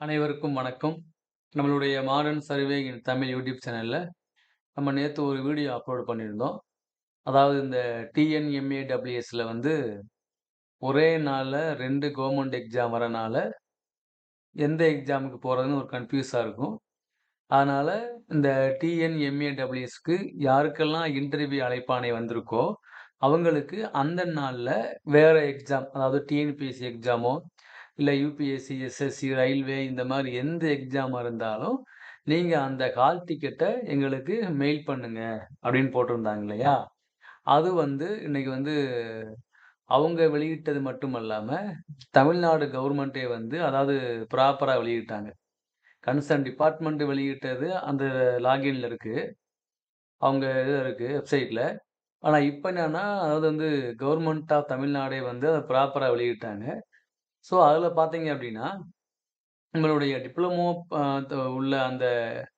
அனைவருக்கும் வணக்கம். நம்மளுடைய modern survey in Tamil YouTube சேனலில் நம்ம நேற்று ஒரு வீடியோ அப்லோட் பண்ணியிருந்தோம். அதாவது இந்த டிஎன்எம்ஏடபிள்யூஎஸ்ல வந்து, ஒரே நாளில் ரெண்டு கவர்மெண்ட் எக்ஸாம் வரனால, எந்த எக்ஸாமுக்கு போகிறதுன்னு ஒரு கன்ஃபியூஸாக இருக்கும். அதனால் இந்த டிஎன்எம்ஏடபிள்யூஎஸ்க்கு யாருக்கெல்லாம் இன்டர்வியூ அழைப்பானை வந்திருக்கோ, அவங்களுக்கு அந்த நாளில் வேறு எக்ஸாம், அதாவது டிஎன்பிஎஸ்சி எக்ஸாமோ, இல்லை யூபிஎஸ்சி எஸ்எஸ்சி, ரயில்வே இந்த மாதிரி எந்த எக்ஸாம் இருந்தாலும், நீங்கள் அந்த ஹால் டிக்கெட்டை எங்களுக்கு மெயில் பண்ணுங்க அப்படின்னு போட்டிருந்தாங்க இல்லையா? அது வந்து இன்னைக்கு வந்து அவங்க வெளியிட்டது மட்டும் இல்லாமல் தமிழ்நாடு கவர்மெண்ட்டே வந்து அதாவது ப்ராப்பராக வெளியிட்டாங்க. கன்சர்ன் டிபார்ட்மெண்ட் வெளியிட்டது அந்த லாகின்ல இருக்குது அவங்க இதில் இருக்குது வெப்சைட்டில் ஆனால் இப்போ என்னன்னா, அதாவது வந்து கவர்மெண்ட் ஆஃப் தமிழ்நாடே வந்து அதை ப்ராப்பராக வெளியிட்டாங்க. ஸோ அதில் பார்த்தீங்க அப்படின்னா, உங்களுடைய டிப்ளமோ உள்ள அந்த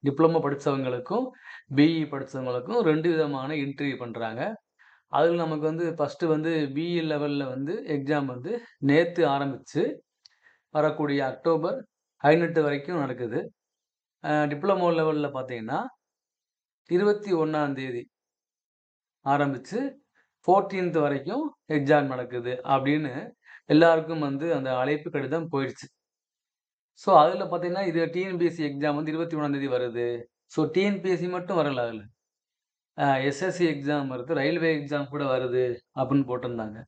டிப்ளமோ படித்தவங்களுக்கும் பிஇ படித்தவங்களுக்கும் ரெண்டு விதமான இன்டர்வியூ பண்ணுறாங்க அதில் நமக்கு வந்து ஃபஸ்ட்டு வந்து பிஇ லெவலில் வந்து எக்ஸாம் வந்து நேற்று ஆரம்பித்து வரக்கூடிய அக்டோபர் 18 வரைக்கும் நடக்குது. டிப்ளமோ லெவலில் பார்த்தீங்கன்னா, இருபத்தி ஒன்றாந்தேதி ஆரம்பித்து ஃபோர்டீன்த் வரைக்கும் எக்ஸாம் நடக்குது அப்படின்னு எல்லாருக்கும் வந்து அந்த அழைப்பு கடிதம் போயிடுச்சு. ஸோ அதில் பார்த்தீங்கன்னா, இது டிஎன்பிஎஸ்சி எக்ஸாம் வந்து இருபத்தி ஒன்றாந்தேதி வருது. ஸோ டிஎன்பிஎஸ்சி மட்டும் வரல அதில் எஸ்எஸ்சி எக்ஸாம் வருது, ரயில்வே எக்ஸாம் கூட வருது அப்படின்னு போட்டிருந்தாங்க.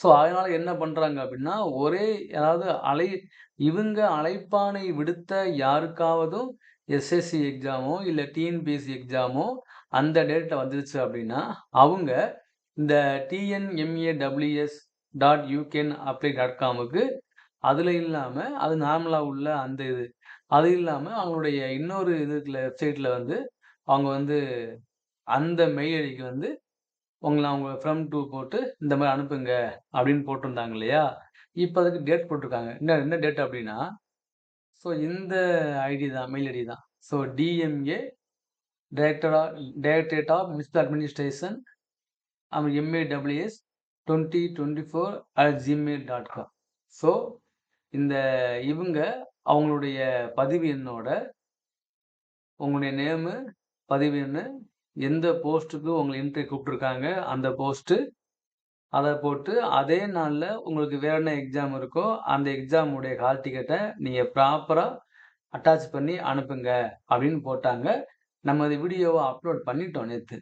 ஸோ அதனால் என்ன பண்ணுறாங்க அப்படின்னா, ஒரே அதாவது அலை இவங்க அழைப்பானை விடுத்த யாருக்காவதும் எஸ்எஸ்சி எக்ஸாமோ, இல்லை டிஎன்பிஎஸ்சி எக்ஸாமோ அந்த டேட்டில் வந்துருச்சு அப்படின்னா, அவங்க இந்த TNMAWS dot you can apply dot காமுக்கு அதில் இல்லாமல் அது நார்மலாக உள்ள அந்த இது. அது இல்லாமல் அவங்களுடைய இன்னொரு இதுல வெப்சைட்டில் வந்து, அவங்க வந்து அந்த மெயில் ஐடிக்கு வந்து, உங்களை அவங்க ஃப்ரம் டூ போட்டு இந்த மாதிரி அனுப்புங்க அப்படின்னு போட்டிருந்தாங்க இல்லையா? இப்போ அதுக்கு டேட் போட்டிருக்காங்க. என்ன என்ன டேட் அப்படின்னா, ஸோ இந்த ஐடி தான், மெயில் ஐடி தான். So DMA director of directorate of municipal administration um MAWS 2024 at Gmail dot com. So இந்த இவங்க அவங்களுடைய பதிவு எண்ணோட உங்களுடைய நேமு, பதிவு எண்ணு, எந்த போஸ்ட்டுக்கு உங்களை இன்டர்வியூ கூப்பிட்டுருக்காங்க, அந்த போஸ்ட்டு, அதை போட்டு அதே நாளில் உங்களுக்கு வேற என்ன எக்ஸாம் இருக்கோ, அந்த எக்ஸாமுடைய ஹால் டிக்கெட்ட நீங்க அட்டாச் பண்ணி அனுப்புங்க அப்படின்னு போட்டாங்க. நம்ம அது வீடியோவை அப்லோட் பண்ணிட்டோம் நேற்று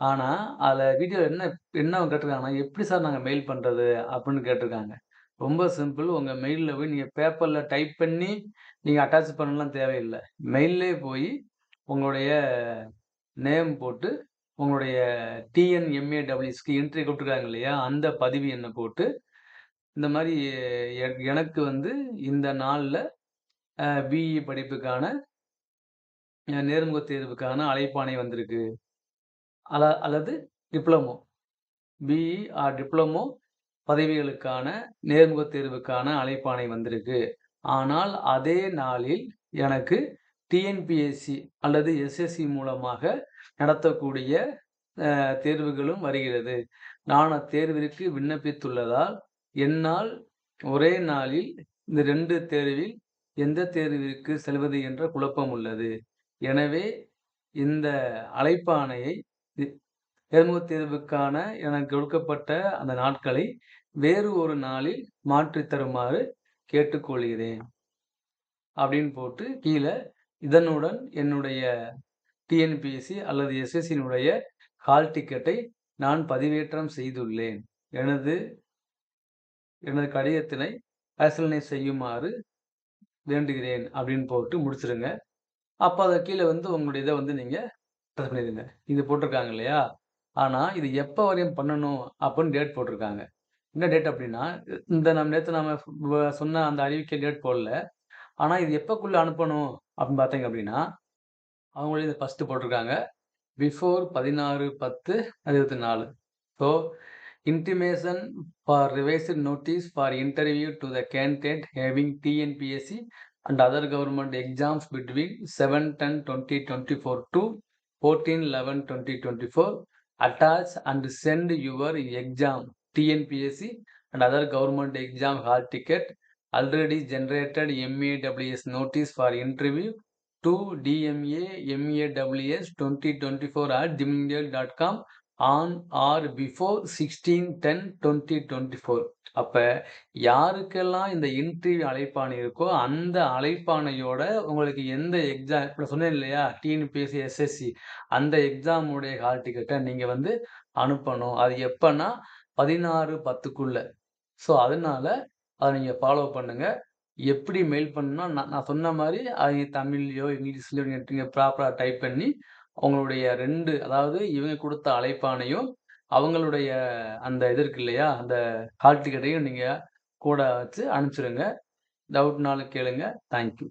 ஆனால் அதில் வீடியோ என்ன என்ன கேட்டிருக்காங்கன்னா, "எப்படி சார் நாங்கள் மெயில் பண்ணுறது அப்படின்னு கேட்டிருக்காங்க. ரொம்ப சிம்பிள். உங்கள் மெயில்ல போய் நீங்கள் பேப்பரில் டைப் பண்ணி நீங்கள் அட்டாச் பண்ணலாம் தேவையில்லை மெயிலே போய் உங்களுடைய நேம் போட்டு, உங்களுடைய டிஎன்எம்ஏடபிள்யூஸ்க்கு என்ட்ரி கொடுத்துருக்காங்க இல்லையா? அந்த பதிவு எண்ண போட்டு, இந்த மாதிரி எ எனக்கு வந்து இந்த நாளில் பிஇ படிப்புக்கான நேர்முக நேர்முகத் தேர்வுக்கான அழைப்பாணை வந்திருக்கு. அல அல்லது டிப்ளமோ. பிஇ ஆர் டிப்ளமோ பதவிகளுக்கான நேர்முகத் தேர்வுக்கான அழைப்பாணை வந்திருக்கு. ஆனால் அதே நாளில் எனக்கு டிஎன்பிஎஸ்சி அல்லது எஸ்எஸ்சி மூலமாக நடத்தக்கூடிய தேர்வுகளும் வருகிறது. நான் அத்தேர்விற்கு விண்ணப்பித்துள்ளதால், என்னால் ஒரே நாளில் இந்த ரெண்டு தேர்வில் எந்த தேர்விற்கு செல்வது என்ற குழப்பம் உள்ளது. எனவே இந்த அழைப்பாணையை நேர்முகத் தேர்வுக்கான எனக்கு கொடுக்கப்பட்ட அந்த நாட்களை வேறு ஒரு நாளில் மாற்றி தருமாறு கேட்டுக்கொள்கிறேன். அப்படின்னு போட்டு கீழே இதனுடன் என்னுடைய டிஎன்பிஎஸ்சி அல்லது எஸ்எஸ்சியினுடைய ஹால் டிக்கெட்டை நான் பதிவேற்றம் செய்துள்ளேன். எனது எனது கடிதத்தினை பரிசீலனை செய்யுமாறு வேண்டுகிறேன் அப்படின்னு போட்டு முடிச்சிருங்க. அப்போ அதை கீழே வந்து உங்களுடைய இதை வந்து நீங்கள் பண்ணிடுங்க இது போட்டிருக்காங்க இல்லையா? ஆனால் இது எப்போ வரையும் பண்ணணும் அப்படின்னு டேட் போட்டிருக்காங்க. என்ன டேட் அப்படின்னா, இந்த நம்ம நேற்று நம்ம சொன்ன அந்த அறிவிக்கை டேட் போடல. ஆனால் இது எப்போக்குள்ளே அனுப்பணும் அப்படின்னு பார்த்தீங்க அப்படின்னா, அவங்களே இதை ஃபஸ்ட்டு போட்டிருக்காங்க. Before 16/10/24 so intimation for revised notice for interview to the candidate having TNPSC and other government exams between seven ten twenty twenty four to fourteen eleven twenty twenty four attach and send your exam TNPSC and other government exam hall ticket already generated MAWS notice for interview to DMA MAWS 2024 at gmail.com on or before 16 10 2024. அப்போ யாருக்கெல்லாம் இந்த interview அழைப்பாணி இருக்கோ அந்த அழைப்பானையோட உங்களுக்கு எந்த exam இப்போ சொன்னேன் இல்லையா டிஎன்பிஎஸ்சி எஸ்எஸ்சி அந்த எக்ஸாமுடைய ஹால் டிக்கெட்டை நீங்கள் வந்து அனுப்பணும். அது எப்போன்னா பதினாறு பத்துக்குள்ள. ஸோ அதனால அதை நீங்கள் ஃபாலோ பண்ணுங்கள் எப்படி மெயில் பண்ணணும்னா நான் நான் சொன்ன மாதிரி அது தமிழ்லையோ இங்கிலீஷ்லையோ நீங்கள் ப்ராப்பராக டைப் பண்ணி உங்களுடைய ரெண்டு அதாவது இவங்க கொடுத்த அழைப்பானையும் அவங்களுடைய அந்த இது இருக்கு இல்லையா? அந்த ஹால் டிக்கெட்டையும் நீங்கள் கூட வச்சு அனுப்பிச்சிடுங்க டவுட்னாலும் கேளுங்க. தேங்க்யூ